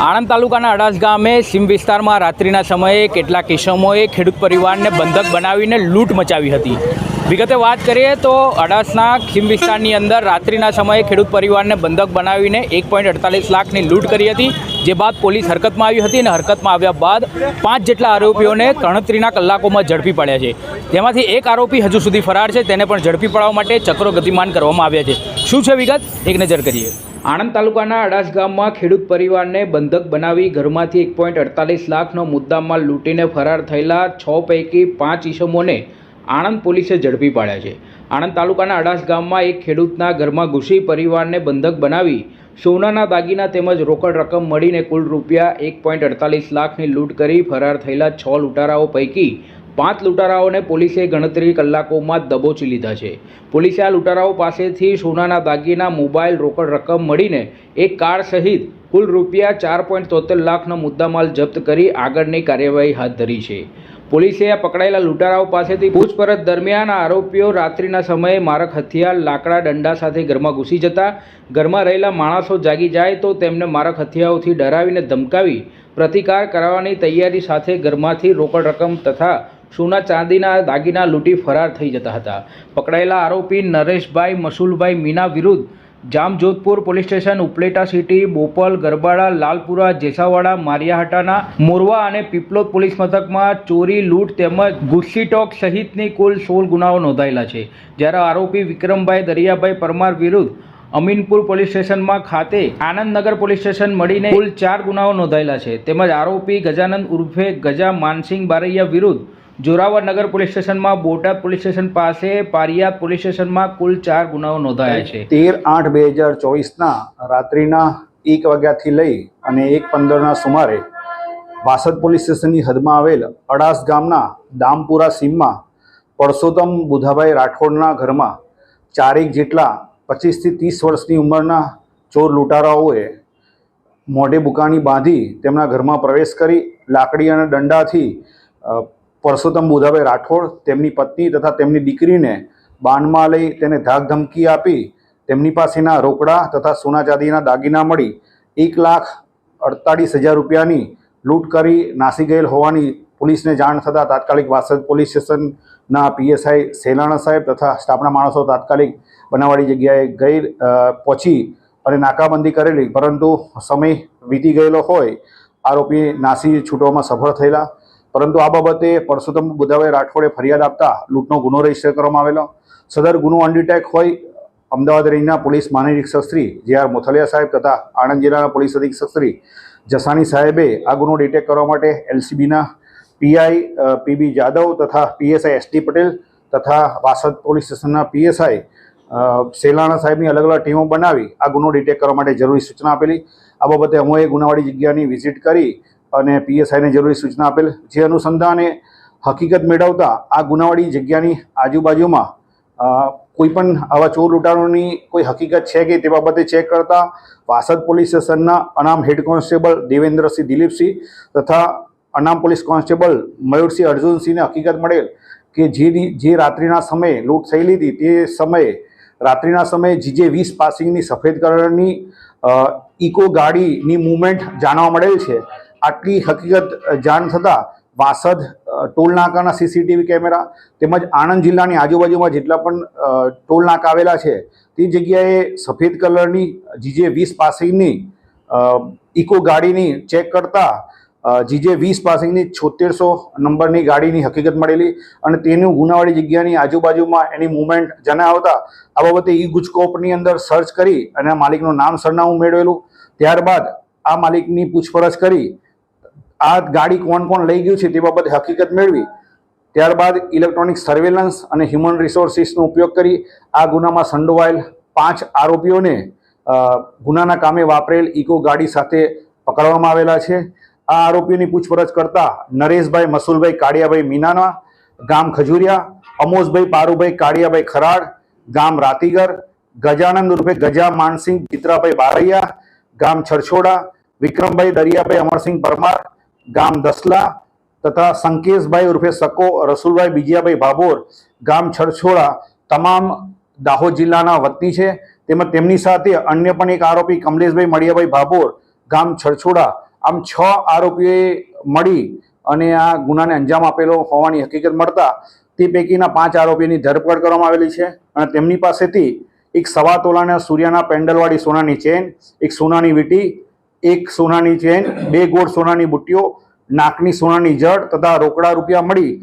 આણંદ તાલુકાના અડાસ ગામે સીમ વિસ્તારમાં રાત્રિના સમયે કેટલાક કિસ્સામોએ ખેડૂત પરિવારને બંધક બનાવીને લૂંટ મચાવી હતી. વિગતે વાત કરીએ તો અડાસના સીમ વિસ્તારની અંદર રાત્રિના સમયે ખેડૂત પરિવારને બંધક બનાવીને એક પોઈન્ટ અડતાલીસ લાખની લૂંટ કરી હતી, જે બાદ પોલીસ હરકતમાં આવી હતી અને હરકતમાં આવ્યા બાદ પાંચ જેટલા આરોપીઓને ગણતરીના કલાકોમાં ઝડપી પડ્યા છે. તેમાંથી એક આરોપી હજુ સુધી ફરાર છે, તેને પણ ઝડપી પાડવા માટે ચક્રો ગતિમાન કરવામાં આવ્યા છે. શું છે વિગત? એક નજર કરીએ. આણંદ તાલુકાના અડાસ ગામમાં ખેડૂત પરિવારને બંધક બનાવી ઘરમાંથી એક પોઈન્ટ અડતાલીસ લાખનો મુદ્દામાલ લૂંટીને ફરાર થયેલા છ પૈકી પાંચ ઈસમોને આણંદ પોલીસે ઝડપી પાડ્યા છે. આણંદ તાલુકાના અડાસ ગામમાં એક ખેડૂતના ઘરમાં ઘૂસી પરિવારને બંધક બનાવી સોનાના દાગીના તેમજ રોકડ રકમ મળીને કુલ રૂપિયા એક પોઈન્ટ અડતાલીસ લાખની લૂંટ કરી ફરાર થયેલા છ લૂંટારાઓ પૈકી પાંચ લૂંટારાઓને પોલીસે ગણતરી કલાકોમાં દબોચી લીધા છે. પોલીસે આ લૂંટારાઓ પાસેથી સોનાના દાગીના, મોબાઈલ, રોકડ રકમ મળીને એક કાર સહિત કુલ રૂપિયા ચાર પોઈન્ટ તોતેર લાખનો મુદ્દામાલ જપ્ત કરી આગળની કાર્યવાહી હાથ ધરી છે. પોલીસે આ પકડાયેલા લૂંટારાઓ પાસેથી પૂછપરછ દરમિયાન આરોપીઓ રાત્રિના સમયે મારક હથિયાર, લાકડા દંડા સાથે ઘરમાં ઘૂસી જતા, ઘરમાં રહેલા માણસો જાગી જાય તો તેમને મારક હથિયારોથી ડરાવીને ધમકાવી, પ્રતિકાર કરાવવાની તૈયારી સાથે ઘરમાંથી રોકડ રકમ તથા સોના ચાંદીના દાગીના લૂંટી ફરાર થઈ જતા હતા. પકડાયેલા આરોપી નરેશભાઈ, મસુલભાઈ મીના વિરુદ્ધ Jamjodhpur police station, Upleta city, Bopal, Garbada, Lalpura, Jesawada, મારિયાહાટાના Morva અને પીપલોદ પોલીસ મથકમાં ચોરી, લૂંટ તેમજ ગુસ્સીટોક સહિતની કુલ સોળ ગુનાઓ નોંધાયેલા છે. જ્યારે આરોપી વિક્રમભાઈ દરિયાભાઈ પરમાર વિરુદ્ધ અમીનપુર પોલીસ સ્ટેશનમાં ખાતે આનંદનગર પોલીસ સ્ટેશન મળીને કુલ ચાર ગુનાઓ નોંધાયેલા છે. તેમજ આરોપી ગજાનંદ ઉર્ફે ગજા માનસિંહ બારૈયા વિરુદ્ધ જોરાવર નગર પોલીસ સ્ટેશનમાં બોટાદ પોલીસ સ્ટેશન પાસે પારિયાદ પોલીસ સ્ટેશનમાં કુલ ચાર ગુનાઓ નોંધાયા છે. તેર આઠ બે હજાર ચોવીસના રાત્રિના એક વાગ્યાથી લઈ અને એક પંદરના સુમારે વાસદ પોલીસ સ્ટેશનની હદમાં આવેલ અડાસ ગામના દામપુરા સીમમાં પરસોત્તમ બુધાભાઈ રાઠોડના ઘરમાં ચારેક જેટલા પચીસથી ત્રીસ વર્ષની ઉંમરના ચોર લૂંટારાઓએ મોઢે બુકાની બાંધી તેમના ઘરમાં પ્રવેશ કરી લાકડી અને દંડાથી પરસોત્તમ બુધાભાઈ રાઠોડ તેમની પત્ની તથા તેમની દીકરીને બાનમાં લઈ તેને ધાક ધમકી આપી. તેમની પાસેના રોકડા તથા સોના ચાંદીના દાગીના મળી એક લાખ અડતાળીસ હજાર રૂપિયાની લૂંટ કરી નાસી ગયેલ હોવાની પોલીસને જાણ થતાં તાત્કાલિક વાસદ પોલીસ સ્ટેશનના પીએસઆઈ સેલાણા સાહેબ તથા સ્ટાફના માણસો તાત્કાલિક બનાવવાળી જગ્યાએ ગઈ પહોંચી અને નાકાબંધી કરેલી. પરંતુ સમય વીતી ગયેલો હોય. આરોપી નાસી છૂટવામાં સફળ થયેલા. પરંતુ આ બાબતે પરસોત્તમ બુધાભાઈ રાઠોડે ફરિયાદ આપતા લૂંટનો ગુનો રજિસ્ટર કરવામાં આવેલો. સદર ગુનો અનડિટેક હોય અમદાવાદ રેન્જના પોલીસ મહાનિરીક્ષક શ્રી જે આર મોથલિયા સાહેબ તથા આણંદ જિલ્લાના પોલીસ અધિક્ષક શ્રી જસાણી સાહેબે આ ગુનો ડિટેક કરવા માટે એલસીબીના પીઆઈ પીબી જાદવ તથા પીએસઆઈ એસટી પટેલ તથા વાસદ પોલીસ સ્ટેશનના પીએસઆઈ સેલાણા સાહેબની અલગ અલગ ટીમો બનાવી આ ગુનો ડિટેક્ટ કરવા માટે જરૂરી સૂચના આપેલી. આ બાબતે અમોએ ગુનાવાળી જગ્યાની વિઝિટ કરી અને પીએસઆઈને જરૂરી સૂચના આપેલ જે અનુસંધાને હકીકત મેળવતા આ ગુનાવાળી જગ્યાની આજુબાજુમાં કોઈપણ કોઈ પણ આવા ચોર લૂંટારોની કોઈ હકીકત છે કે તે બાબતે ચેક કરતા વાસદ પોલીસ સ્ટેશનના અનામ હેડ કોન્સ્ટેબલ દેવેન્દ્રસિંહ દિલીપસિંહ તથા અનામ પોલીસ કોન્સ્ટેબલ મયુરસિંહ અર્જુનસિંહને હકીકત મળેલ કે જે જે રાત્રિના સમયે લૂંટ થયેલી હતી તે સમયે, રાત્રિના સમયે જીજે વીસ પાસિંગની સફેદ કલરની ઇકો ગાડીની મૂવમેન્ટ જાણવા મળેલ છે. આટલી હકીકત જાણ થતાં વાસદ ટોલનાકાના ટોલ નાકાના સીસીટીવી કેમેરા તેમજ આણંદ જિલ્લાની આજુબાજુમાં જેટલા પણ ટોલનાકા ટોલ નાકા આવેલા છે, તે જગ્યાએ સફેદ કલરની જીજે વીસ પાસિંગની ઇકો ગાડીની ચેક કરતા જીજે વીસ પાસિંગની છોતેરસો નંબરની ગાડીની હકીકત મળેલી અને તેનું ગુનાવાળી જગ્યાની આજુબાજુમાં એની મુવમેન્ટ જણાવતા, આ બાબતે ઈ ગુજકોપની અંદર સર્ચ કરી અને માલિકનું નામ સરનામું મેળવેલું. ત્યારબાદ આ માલિકની પૂછપરછ કરી આ ગાડી કોણ કોણ લઈ ગયું છે તે બાબતે હકીકત મેળવી. ત્યારબાદ ઇલેક્ટ્રોનિક સર્વેલન્સ અને હ્યુમન રિસોર્સિસનો ઉપયોગ કરી આ ગુનામાં સંડોવાયેલ પાંચ આરોપીઓને ગુનાના કામે વાપરેલ ઇકો ગાડી સાથે પકડવામાં આવેલા છે. આ આરોપીઓની પૂછપરછ કરતા નરેશભાઈ, મસુલભાઈ, કાળિયાભાઈ મીનાના, ગામ ખજુરિયા અમોશભાઈ પારુભાઈ, કાળિયાભાઈ ખરાડ, ગામ રાતીગર, ગજાનંદ રૂપે ગજા માનસિંહ ચિત્રાભાઈ બારૈયા, ગામ છરછોડા, વિક્રમભાઈ દરિયાભાઈ અમરસિંહ પરમાર ગામ દસલા તથા સંકેશભાઈ ઉર્ફે સકો, રસુલભાઈ બીજીયાભાઈ ભાભોર, ગામ છરછોડા તમામ દાહોદ જિલ્લાના વતની છે. તેમજ તેમની સાથે અન્ય પણ એક આરોપી કમલેશભાઈ મળિયાભાઈ ભાભોર, ગામ છરછોડા. આમ છ આરોપીઓએ મળી અને આ ગુનાને અંજામ આપેલો હોવાની હકીકત મળતા તે પૈકીના પાંચ આરોપીની ધરપકડ કરવામાં આવેલી છે. અને તેમની પાસેથી એક સવા તોલાના સૂર્યના પેન્ડલવાળી સોનાની ચેન, એક સોનાની વીંટી એક સોનાની ચેન બે ગોળ સોનાની બુટ્ટીઓ નાકની સોનાની જડ તથા રોકડા રૂપિયા મળી